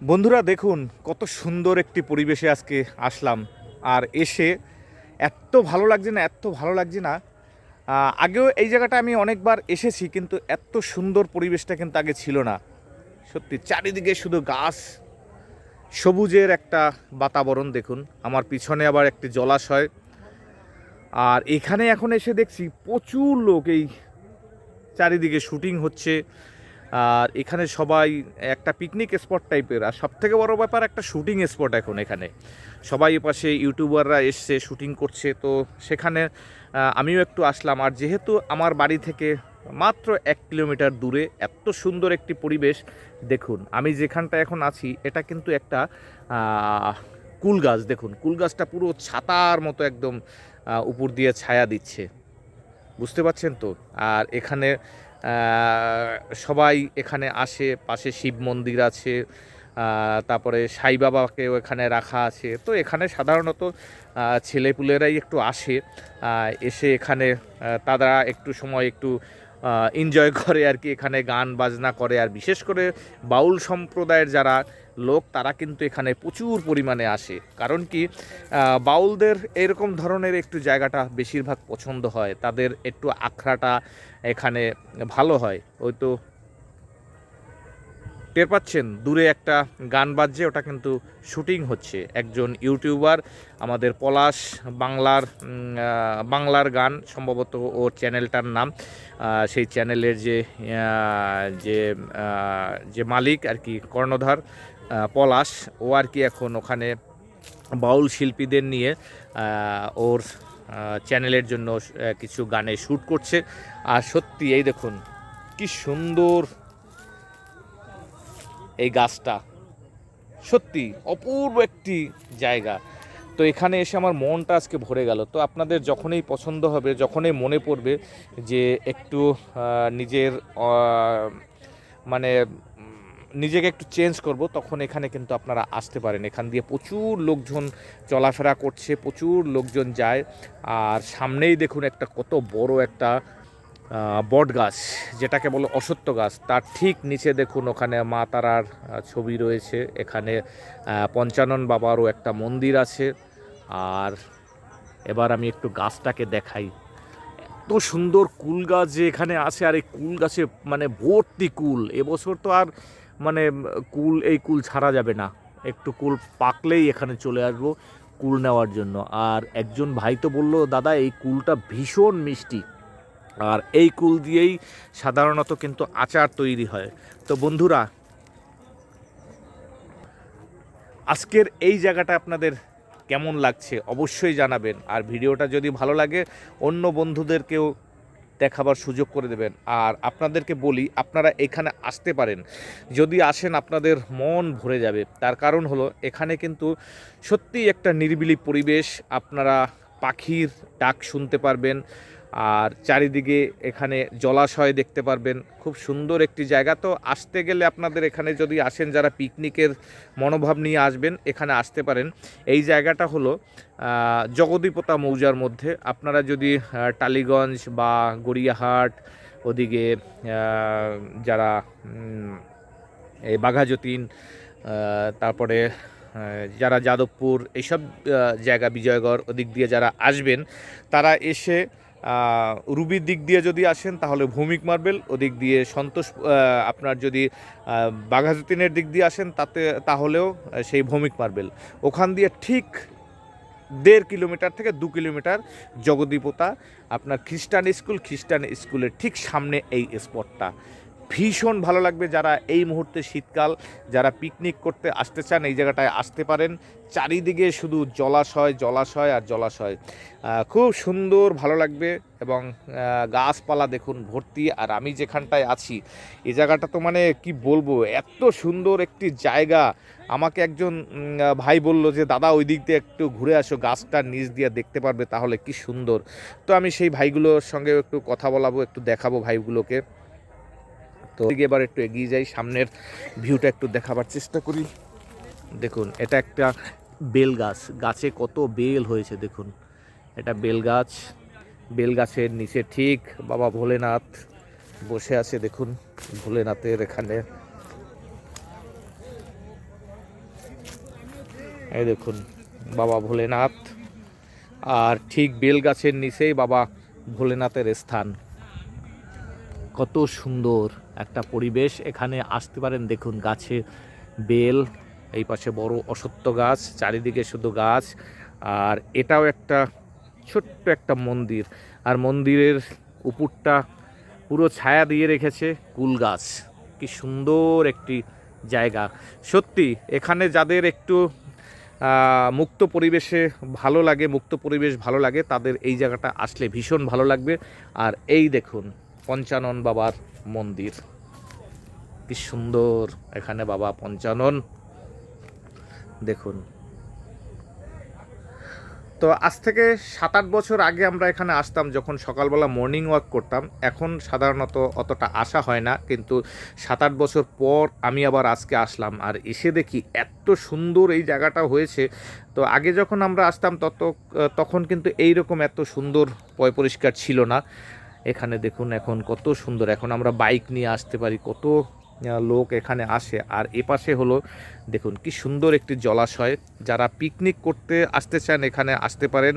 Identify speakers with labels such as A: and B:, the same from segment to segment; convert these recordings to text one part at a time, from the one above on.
A: বন্ধুরা, দেখুন কত সুন্দর একটি পরিবেশে আজকে আসলাম। আর এসে এত ভালো লাগছে না, এত ভালো লাগছে না। আগেও এই জায়গাটা আমি অনেকবার এসেছি, কিন্তু এত সুন্দর পরিবেশটা কিন্তু আগে ছিল না। সত্যি, চারিদিকে শুধু গাছ, সবুজের একটা বাতাবরণ, দেখুন। আমার পিছনে আবার একটি জলাশয়। আর এখানে এখন এসে দেখছি প্রচুর লোক, এই চারিদিকে শুটিং হচ্ছে। আর এখানে সবাই একটা পিকনিক স্পট টাইপের আর সব থেকে বড় ব্যাপার, একটা শুটিং স্পট এখন এখানে। সবাই পাশে ইউটিউবাররা এসছে শুটিং করছে। তো সেখানে আমিও একটু আসলাম। আর যেহেতু আমার বাড়ি থেকে মাত্র এক কিলোমিটার দূরে, এত সুন্দর একটি পরিবেশ, দেখুন, আমি যেখানটা এখন আছি, এটা কিন্তু একটা কুল গাছ, দেখুন। কুল গাছটা পুরো ছাতার মতো একদম উপর দিয়ে ছায়া দিচ্ছে। বুঝতে পারছেন তো? আর এখানে সবাই এখানে আসে, পাশে শিব মন্দির আছে তারপরে সাই বাবাকেও এখানে রাখা আছে। তো এখানে সাধারণত ছেলেপুলেরাই একটু আসে এসে এখানে তারা একটু সময় একটু এনজয় করে আর কি এখানে গান বাজনা করে। আর বিশেষ করে বাউল সম্প্রদায়ের যারা লোক, তারা কিন্তু এখানে প্রচুর পরিমাণে আসে। কারণ কি বাউলদের এরকম ধরনের একটু জায়গাটা বেশিরভাগ পছন্দ হয়। তাদের একটু আখড়াটা এখানে ভালো হয়। ওই তো টের পাচ্ছেন, দূরে একটা গান বাজছে, ওটা কিন্তু শুটিং হচ্ছে। একজন ইউটিউবার, আমাদের পলাশ বাংলার বাংলার গান, সম্ভবত ওর চ্যানেলটার নাম। সেই চ্যানেলের যে যে যে মালিক আর কি, কর্ণধার পলাশ, ও আর কি এখন ওখানে বাউল শিল্পীদের নিয়ে ওর চ্যানেলের জন্য কিছু গানে শ্যুট করছে। আর সত্যি, এই দেখুন, কি সুন্দর এই গাছটা। সত্যি, অপূর্ব একটি জায়গা। তো এখানে এসে আমার মনটা আজকে ভরে গেল। তো আপনাদের যখনই পছন্দ হবে, যখনই মনে পড়বে যে একটু নিজের মানে নিজেকে একটু চেঞ্জ করব, তখন এখানে কিন্তু আপনারা আসতে পারেন। এখান দিয়ে প্রচুর লোকজন চলাফেরা করছে, প্রচুর লোকজন যায়। আর সামনেই দেখুন একটা কত বড় একটা বট গাছ, যেটাকে বলো অসত্য গাছ, তার ঠিক নিচে দেখুন ওখানে মা তারার ছবি রয়েছে। এখানে পঞ্চানন বাবারও একটা মন্দির আছে। আর এবার আমি একটু গাছটাকে দেখাই। এত সুন্দর কুল গাছ যে এখানে আছে, আর এই কুল গাছে মানে ভর্তি কুল। এবছর তো আর মানে কুল, এই কুল ছাড়া যাবে না। একটু কুল পাকলেই এখানে চলে আসব কুল নেওয়ার জন্য। আর একজন ভাই তো বলল, দাদা, এই কুলটা ভীষণ মিষ্টি। আর এই কুল দিয়েই সাধারণত কিন্তু আচার তৈরি হয়। তো বন্ধুরা, আজকের এই জায়গাটা আপনাদের কেমন লাগছে অবশ্যই জানাবেন। আর ভিডিওটা যদি ভালো লাগে, অন্য বন্ধুদেরকেও দেখাবার সুযোগ করে দেবেন। আর আপনাদেরকে বলি, আপনারা এখানে আসতে পারেন। যদি আসেন, আপনাদের মন ভরে যাবে। তার কারণ হলো, এখানে কিন্তু সত্যিই একটা নিরিবিলি পরিবেশ। আপনারা পাখির ডাক শুনতে পারবেন। আর চারিদিকে এখানে জলাশয় দেখতে পারবেন। খুব সুন্দর একটি জায়গা। তো আসতে গেলে আপনাদের এখানে যদি আসেন, যারা পিকনিকের মনোভাব নিয়ে আসবেন, এখানে আসতে পারেন। এই জায়গাটা হলো জগদীপতা মৌজার মধ্যে। আপনারা যদি টালিগঞ্জ বা গড়িয়াহাট, ওদিকে যারা এই বাঘাযতীন তারপরে যারা যাদবপুর এইসব জায়গা, বিজয়গড়, ওদিক দিয়ে যারা আসবেন, তারা এসে রুবির দিক দিয়ে যদি আসেন, তাহলে ভৌমিক মার্বেল। ওদিক দিয়ে সন্তোষ আপনার যদি বাঘাজতিনের দিক দিয়ে আসেন, তাতে, তাহলেও সেই ভৌমিক মার্বেল। ওখান দিয়ে ঠিক দেড় কিলোমিটার থেকে দু কিলোমিটার জগদীপতা আপনার খ্রিস্টান স্কুল, খ্রিস্টান স্কুলের ঠিক সামনে এই স্পটটা ভীষণ ভালো লাগবে যারা এই মুহূর্তে শীতকাল, যারা পিকনিক করতে আসতে চান, এই জায়গাটায় আসতে পারেন। চারিদিকে শুধু জলাশয় জলাশয় আর জলাশয়। খুব সুন্দর, ভালো লাগবে এবং গাছপালা দেখুন, ভর্তি। আর আমি যেখানটায় আছি এই জায়গাটা তো মানে কি বলব, এত সুন্দর একটি জায়গা। আমাকে একজন ভাই বলল যে, দাদা, ওই দিক দিয়ে একটু ঘুরে আসো, গাছটার নিচ দিয়ে দেখতে পারবে, তাহলে কি সুন্দর। তো আমি সেই ভাইগুলোর সঙ্গে একটু কথা বলাবো, একটু দেখাবো ভাইগুলোকে। তো এবার একটু এগিয়ে যাই, সামনের ভিউটা একটু দেখাবার চেষ্টা করি। দেখুন, এটা একটা বেল গাছ। গাছে কত বেল হয়েছে, দেখুন। এটা বেল গাছ। বেল গাছের নিচে ঠিক বাবা ভোলেনাথ বসে আছে, দেখুন, ভোলেনাথের এখানে। এই দেখুন, বাবা ভোলেনাথ। আর ঠিক বেল গাছের নিচেই বাবা ভোলেনাথের স্থান। কত সুন্দর একটা পরিবেশ। এখানে আসতে পারেন, দেখুন গাছে বেল, এই পাশে বড় অসত্য গাছ, চারিদিকে শুধু গাছ। আর এটাও একটা ছোট্ট একটা মন্দির। আর মন্দিরের উপরটা পুরো ছায়া দিয়ে রেখেছে কুল গাছ। কি সুন্দর একটি জায়গা। সত্যি, এখানে যাদের একটু মুক্ত পরিবেশে ভালো লাগে, মুক্ত পরিবেশ ভালো লাগে, তাদের এই জায়গাটা আসলে ভীষণ ভালো লাগবে। আর এই দেখুন পঞ্চানন বাবার মন্দির। কি সুন্দর এখানে বাবা পঞ্চানন। দেখুন। তো আজ থেকে সাত আট বছর আগে আমরা এখানে আসতাম, যখন সকালবেলা মর্নিং ওয়াক করতাম। এখন সাধারণত অতটা আসা হয় না, কিন্তু সাত আট বছর পর আমি আবার আজকে আসলাম। আর এসে দেখি এত সুন্দর এই জায়গাটা হয়েছে। তো আগে যখন আমরা আসতাম, তত, তখন কিন্তু এই রকম এত সুন্দর পয়, পরিষ্কার ছিল না। এখানে দেখুন এখন কত সুন্দর, এখন আমরা বাইক নিয়ে আসতে পারি, কত লোক এখানে আসে। আর এপাশে হলো, দেখুন কি সুন্দর একটি জলাশয়। যারা পিকনিক করতে আসতে চান, এখানে আসতে পারেন।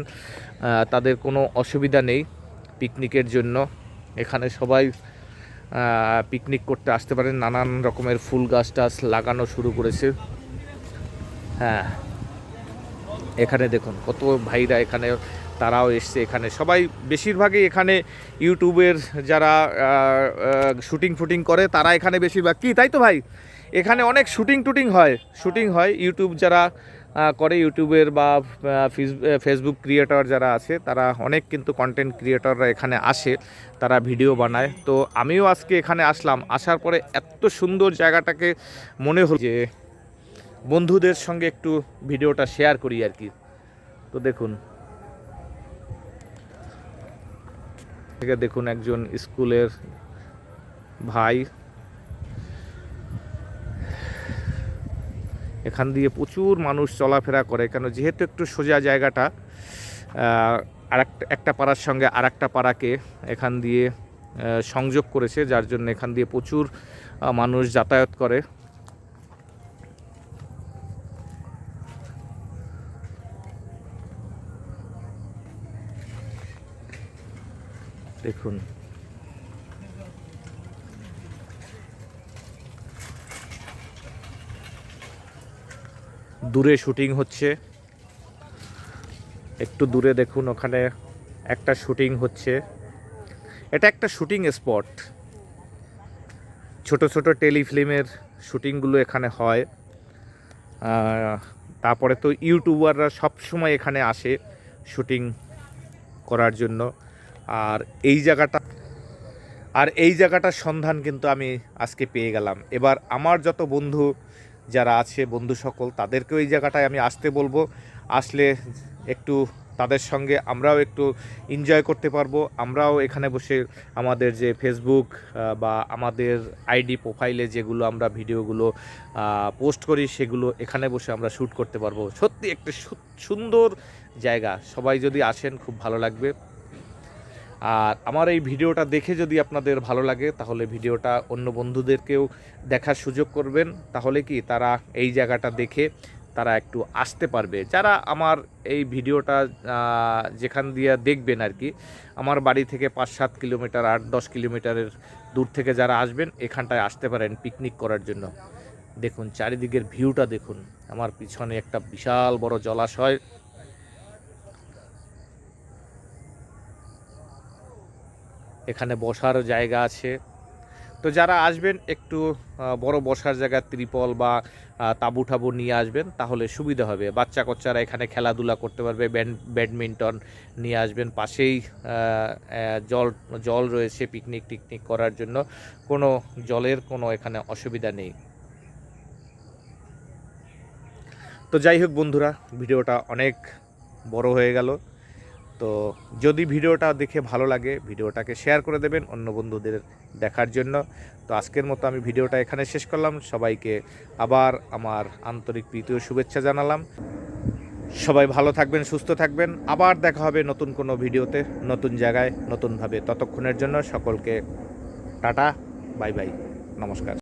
A: তাদের কোনো অসুবিধা নেই পিকনিকের জন্য। এখানে সবাই পিকনিক করতে আসতে পারেন। নানান রকমের ফুল গাছ টাছ লাগানো শুরু করেছে। হ্যাঁ এখানে দেখুন কত ভাইরা এখানে তারাও এসছে এখানে। সবাই বেশিরভাগই এখানে ইউটিউবের যারা শুটিং ফুটিং করে, তারা এখানে বেশিরভাগ। কি, তাই তো ভাই? এখানে অনেক শুটিং টুটিং হয়। শুটিং হয়, ইউটিউব যারা করে ইউটিউবের বা ফেসবুক ক্রিয়েটর যারা আছে, তারা অনেক কিন্তু কন্টেন্ট ক্রিয়েটররা এখানে আসে, তারা ভিডিও বানায়। তো আমিও আজকে এখানে আসলাম। আসার পরে এত সুন্দর জায়গাটাকে মনে হল যে, বন্ধুদের সঙ্গে একটু ভিডিওটা শেয়ার করি আর কি। তো দেখুন। থেকে দেখুন একজন স্কুলের ভাই। এখান দিয়ে প্রচুর মানুষ চলাফেরা করে, কেন যেহেতু একটু সোজা জায়গাটা আর একটা পাড়ার সঙ্গে আর একটা পাড়াকে এখান দিয়ে সংযোগ করেছে, যার জন্য এখান দিয়ে প্রচুর মানুষ যাতায়াত করে। দেখুন। দূরে শুটিং হচ্ছে। একটু দূরে দেখুন, ওখানে একটা শুটিং হচ্ছে। এটা একটা শুটিং স্পট। ছোট ছোট টেলিফিল্মের শুটিংগুলো এখানে হয়। তারপরে তো ইউটিউবাররা সব সময় এখানে আসে শুটিং করার জন্য। আর এই জায়গাটা, আর এই জায়গাটার সন্ধান কিন্তু আমি আজকে পেয়ে গেলাম। এবার আমার যত বন্ধু যারা আছে, বন্ধু সকল, তাদেরকেও এই জায়গাটায় আমি আসতে বলব। আসলে একটু তাদের সঙ্গে আমরাও একটু এনজয় করতে পারব। আমরাও এখানে বসে আমাদের যে ফেসবুক বা আমাদের আইডি প্রোফাইলে যেগুলো আমরা ভিডিওগুলো পোস্ট করি, সেগুলো এখানে বসে আমরা শ্যুট করতে পারব। সত্যি একটা সুন্দর জায়গা। সবাই যদি আসেন, খুব ভালো লাগবে। আর আমার এই ভিডিওটা দেখে যদি আপনাদের ভালো লাগে, তাহলে ভিডিওটা অন্য বন্ধুদেরকেও দেখার সুযোগ করবেন। তাহলে কি তারা এই জায়গাটা দেখে তারা একটু আসতে পারবে। যারা আমার এই ভিডিওটা যেখান দিয়ে দেখবেন আর কি, আমার বাড়ি থেকে পাঁচ সাত কিলোমিটার আট দশ কিলোমিটারের দূর থেকে যারা আসবেন, এখানটায় আসতে পারেন পিকনিক করার জন্য। দেখুন, চারিদিকের ভিউটা দেখুন। আমার পিছনে একটা বিশাল বড় জলাশয়। এখানে বসার জায়গা আছে। তো যারা আসবেন একটু বড় বসার জায়গা ত্রিপল বা তাঁবু ঠাবু নিয়ে আসবেন, তাহলে সুবিধা হবে। বাচ্চা কচ্চারা এখানে খেলাধুলা করতে পারবে ব্যাড- ব্যাডমিন্টন নিয়ে আসবেন, পাশেই জল জল রয়েছে পিকনিক টিকনিক করার জন্য। কোনো জলের কোনো এখানে অসুবিধা নেই। তো যাই হোক বন্ধুরা, ভিডিওটা অনেক বড় হয়ে গেল। তো যদি ভিডিওটা দেখে ভালো লাগে, ভিডিওটাকে শেয়ার করে দেবেন অন্য বন্ধুদের দেখার জন্য। তো আজকের মতো আমি ভিডিওটা এখানে শেষ করলাম। সবাইকে আবার আমার আন্তরিক প্রীতি ও শুভেচ্ছা জানালাম। সবাই ভালো থাকবেন, সুস্থ থাকবেন। আবার দেখা হবে নতুন কোনো ভিডিওতে, নতুন জায়গায়, নতুনভাবে। ততক্ষণের জন্য সকলকে টাটা, বাই বাই, নমস্কার।